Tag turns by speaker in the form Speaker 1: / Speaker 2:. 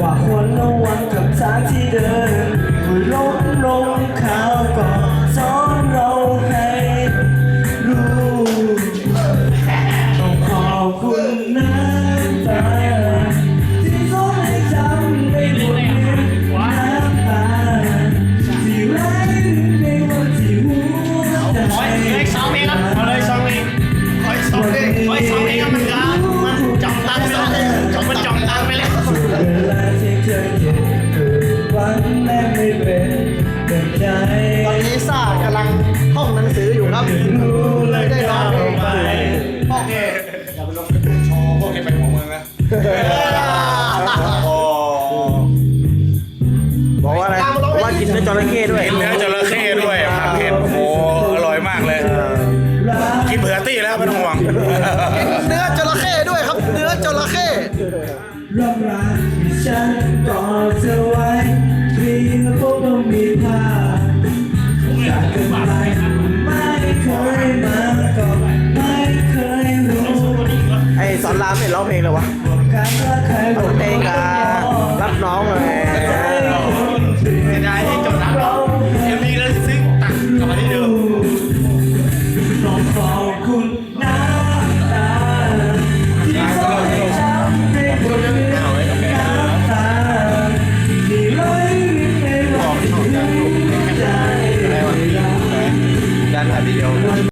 Speaker 1: ว่าควรระวังกับทางที่เดินว่อล้มลง
Speaker 2: บอกว่าอะไรบอกว่ากินเนื้อจระเข้ด้วย กินเนื้อจระเข้ด้วยผัดเผ็ดโ
Speaker 1: อ้โหอร่อยมากเลย กินเผื่อ
Speaker 3: ตี้แล้
Speaker 1: วไม่ต้องห่วง
Speaker 4: เนื้อจระเข้ด้วยครับ เนื้อจระเข้
Speaker 1: ร่ำราที่ฉันกอดเธอไว้เพียงพบต้องมีภาพจากกันไปไม่เคยมาก่อนไม่เคยรู้
Speaker 2: ไอ้สอนรามไม่ร้องเพลงเลยวะ
Speaker 1: เต้การับน้องเลยได้ให้จบรับน้องเอมวี
Speaker 5: แล้วซึ้งตักกลับมาที่เดิม
Speaker 1: ก
Speaker 2: ารถ่ายวิดีโ
Speaker 1: อ